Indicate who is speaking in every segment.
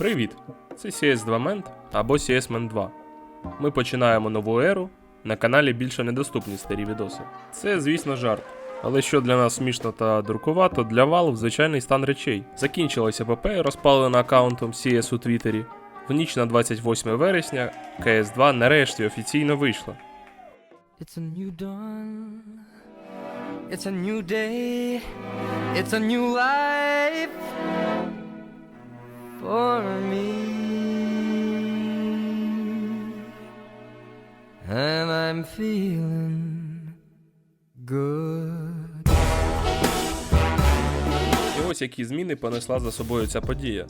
Speaker 1: Привіт! Це CS 2 Ment або CS Men 2. Ми починаємо нову еру. На каналі більше недоступні старі відоси. Це, звісно, жарт. Але що для нас смішно та дуркувато, для Valve звичайний стан речей. Закінчилася епопея, розпалена аккаунтом CS у Твіттері. В ніч на 28 вересня CS 2 нарешті офіційно вийшла.
Speaker 2: It's a new dawn. It's a new day. It's a new life for me. And I'm feeling good.
Speaker 1: І ось які зміни понесла за собою ця подія.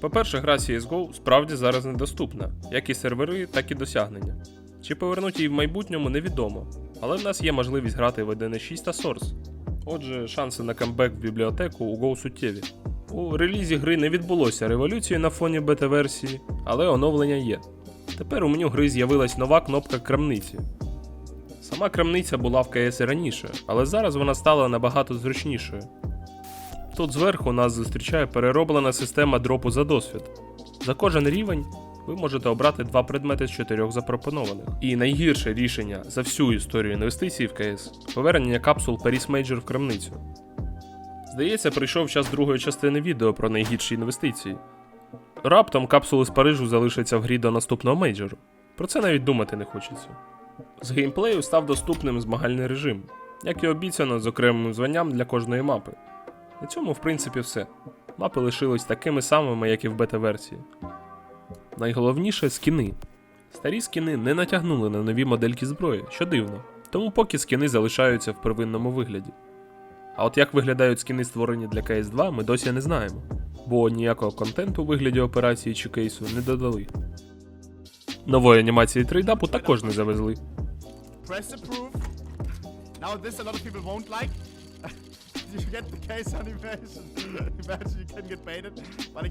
Speaker 1: По-перше, гра CSGO справді зараз недоступна, як і сервери, так і досягнення. Чи повернуть її в майбутньому, невідомо, але в нас є можливість грати в 1.6 та Source. Отже, шанси на камбек в бібліотеку у Go суттєві. У релізі гри не відбулося революції на фоні бета-версії, але оновлення є. Тепер у меню гри з'явилась нова кнопка крамниці. Сама крамниця була в КС раніше, але зараз вона стала набагато зручнішою. Тут зверху нас зустрічає перероблена система дропу за досвід. За кожен рівень ви можете обрати два предмети з чотирьох запропонованих. І найгірше рішення за всю історію інвестицій в КС повернення капсул Paris Major в крамницю. Здається, прийшов час другої частини відео про найгірші інвестиції. Раптом капсули з Парижу залишаться в грі до наступного мейджору. Про це навіть думати не хочеться. З геймплею став доступним змагальний режим, як і обіцяно з окремим званням для кожної мапи. На цьому, в принципі, все. Мапи лишились такими самими, як і в бета-версії. Найголовніше скіни. Старі скіни не натягнули на нові модельки зброї, що дивно, тому поки скіни залишаються в первинному вигляді. А от як виглядають скіни, створені для cs 2, ми досі не знаємо, бо ніякого контенту у вигляді операції чи кейсу не додали. Нової анімації трейдапу також не завезли.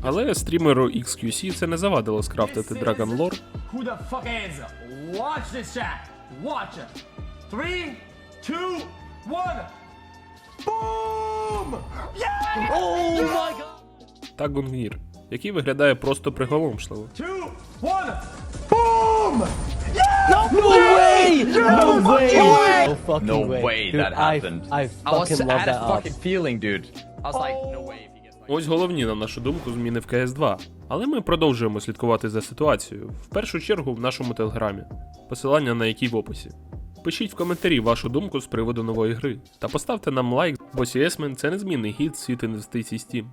Speaker 1: Але стрімеру XQC це не завадило скрафтити Dragon Lore.
Speaker 3: Watch this chat! Watch it! 3, 2, 1... Бум! Оу май гад!
Speaker 1: Та Гунгір, який виглядає просто приголомшливо.
Speaker 3: Two!
Speaker 4: No, way! No way! No fucking
Speaker 5: no
Speaker 4: way.
Speaker 5: that happened.
Speaker 4: I, fucking love that
Speaker 5: fucking feeling, dude. I was like, no way.
Speaker 1: Ось головні, на нашу думку, зміни в КС 2. Але ми продовжуємо слідкувати за ситуацією. В першу чергу в нашому телеграмі, посилання на які в описі. Пишіть в коментарі вашу думку з приводу нової гри та поставте нам лайк, бо CS-мен – це незмінний гід світ інвестицій Steam.